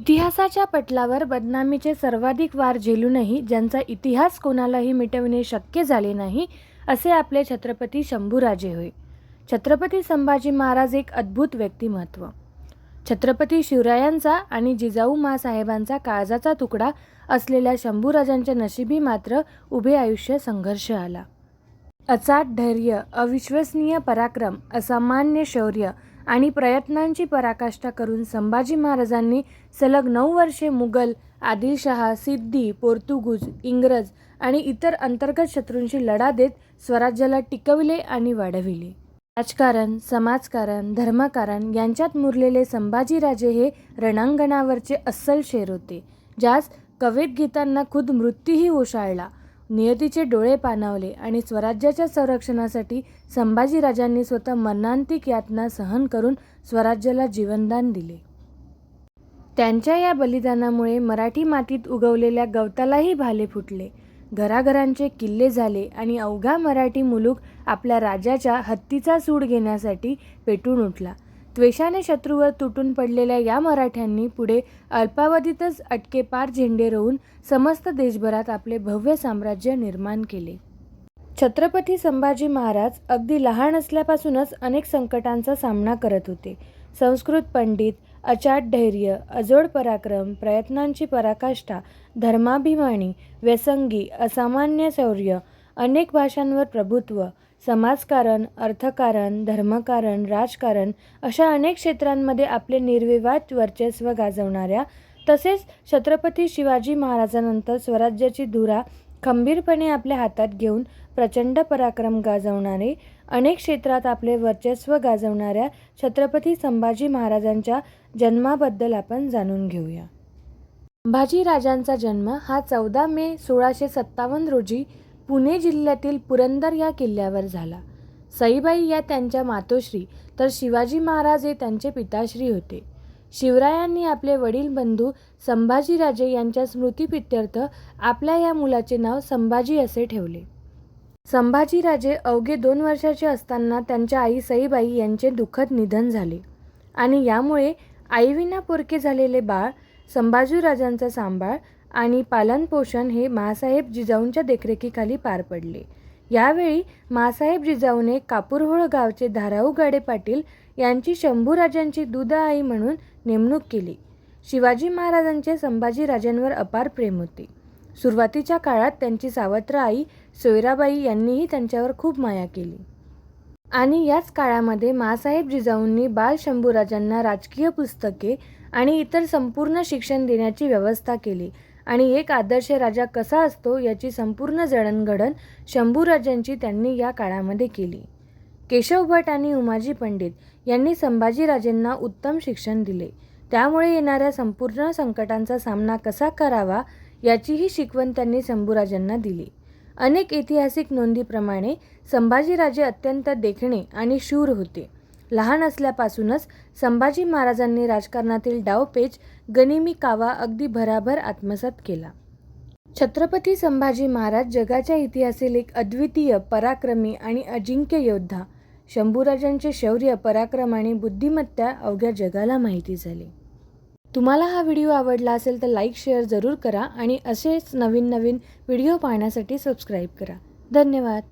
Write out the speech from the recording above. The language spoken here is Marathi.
इतिहासाच्या पटलावर बदनामीचे सर्वाधिक वार झेलूनही ज्यांचा इतिहास कोणालाही मिटविणे शक्य झाले नाही असे आपले छत्रपती शंभूराजे होय. छत्रपती संभाजी महाराज एक अद्भुत व्यक्तिमत्व. छत्रपती शिवरायांचा आणि जिजाऊ मासाहेबांचा काळजाचा तुकडा असलेल्या शंभूराजांच्या नशिबी मात्र उभे आयुष्य संघर्ष आला. अचाट धैर्य अविश्वसनीय पराक्रम असामान्य शौर्य आणि प्रयत्नांची पराकाष्ठा करून संभाजी महाराजांनी सलग नऊ वर्षे मुघल आदिलशहा सिद्धी पोर्तुगूज इंग्रज आणि इतर अंतर्गत शत्रूंशी लढा देत स्वराज्याला टिकविले आणि वाढविले. राजकारण समाजकारण धर्मकारण यांच्यात मुरलेले संभाजीराजे हे रणांगणावरचे अस्सल शेर होते ज्यास कवेत गीतांना खुद मृत्यूही ओशाळला. नियतीचे डोळे पाणावले आणि स्वराज्याच्या संरक्षणासाठी संभाजीराजांनी स्वतः मरणांतिक यातना सहन करून स्वराज्याला जीवनदान दिले. त्यांच्या या बलिदानामुळे मराठी मातीत उगवलेल्या गवतालाही भाले फुटले. घराघरांचे किल्ले झाले आणि अवघा मराठी मुलूक आपल्या राजाच्या हत्तीचा सूड घेण्यासाठी पेटून उठला. त्वेषाने शत्रूवर तुटून पडलेल्या या मराठ्यांनी पुढे अल्पावधीतच अटके पार झेंडे रोवून समस्त देशभरात आपले भव्य साम्राज्य निर्माण केले. छत्रपती संभाजी महाराज अगदी लहान असल्यापासूनच अनेक संकटांचा सामना करत होते. संस्कृत पंडित अचाट धैर्य अजोड पराक्रम प्रयत्नांची पराकाष्ठा धर्माभिमानी व्यसंगी असामान्य शौर्य अनेक भाषांवर प्रभुत्व समाजकारण अर्थकारण धर्मकारण राजकारण अशा अनेक क्षेत्रांमध्ये आपले निर्विवाद वर्चस्व गाजवणाऱ्या तसेच छत्रपती शिवाजी महाराजांनंतर स्वराज्याची धुरा खंबीरपणे आपल्या हातात घेऊन प्रचंड पराक्रम गाजवणारे अनेक क्षेत्रात आपले वर्चस्व गाजवणाऱ्या छत्रपती संभाजी महाराजांच्या जन्माबद्दल आपण जाणून घेऊया. संभाजी राजांचा जन्म हा चौदा मे सोळाशे सत्तावन्न रोजी पुणे जिल्ह्यातील पुरंदर या किल्ल्यावर झाला. सईबाई या त्यांच्या मातोश्री तर शिवाजी महाराज हे त्यांचे पिताश्री होते. शिवरायांनी आपले वडील बंधू संभाजीराजे यांच्या स्मृतिप्रित्यर्थ आपल्या या मुलाचे नाव संभाजी असे ठेवले. संभाजीराजे अवघे दोन वर्षाचे असताना त्यांच्या आई सईबाई यांचे दुःखद निधन झाले आणि यामुळे आईविना पोरके झालेले बाळ संभाजीराजांचा सांभाळ आणि पालनपोषण हे माँसाहेब जिजाऊंच्या देखरेखीखाली पार पडले. यावेळी माँसाहेब जिजाऊने कापूरहोळ गावचे धाराऊ गाडे पाटील यांची शंभूराजांची दूध आई म्हणून नेमणूक केली. शिवाजी महाराजांचे संभाजीराजांवर अपार प्रेम होते. सुरुवातीच्या काळात त्यांची सावत्र आई सोयराबाई यांनीही त्यांच्यावर खूप माया केली. आणि याच काळामध्ये माँसाहेब जिजाऊंनी बाल शंभूराजांना राजकीय पुस्तके आणि इतर संपूर्ण शिक्षण देण्याची व्यवस्था केली. आणि एक आदर्श राजा कसा असतो याची संपूर्ण जडणघडण शंभूराजांची त्यांनी या काळामध्ये केली. केशव भट आणि उमाजी पंडित यांनी संभाजीराजेंना उत्तम शिक्षण दिले. त्यामुळे येणाऱ्या संपूर्ण संकटांचा सामना कसा करावा याचीही शिकवण त्यांनी शंभूराजांना दिली. अनेक ऐतिहासिक नोंदीप्रमाणे संभाजीराजे अत्यंत देखणे आणि शूर होते. लहान असल्यापासूनच संभाजी महाराजांनी राजकारणातील डावपेच गनिमी कावा अगदी भराभर आत्मसात केला. छत्रपती संभाजी महाराज जगाच्या इतिहासातील एक अद्वितीय पराक्रमी आणि अजिंक्य योद्धा. शंभूराजांचे शौर्य पराक्रम आणि बुद्धिमत्ता अवघ्या जगाला माहिती झाली. तुम्हाला हा व्हिडिओ आवडला असेल तर लाईक शेअर जरूर करा आणि असेच नवीन नवीन व्हिडिओ पाहण्यासाठी सबस्क्राईब करा. धन्यवाद.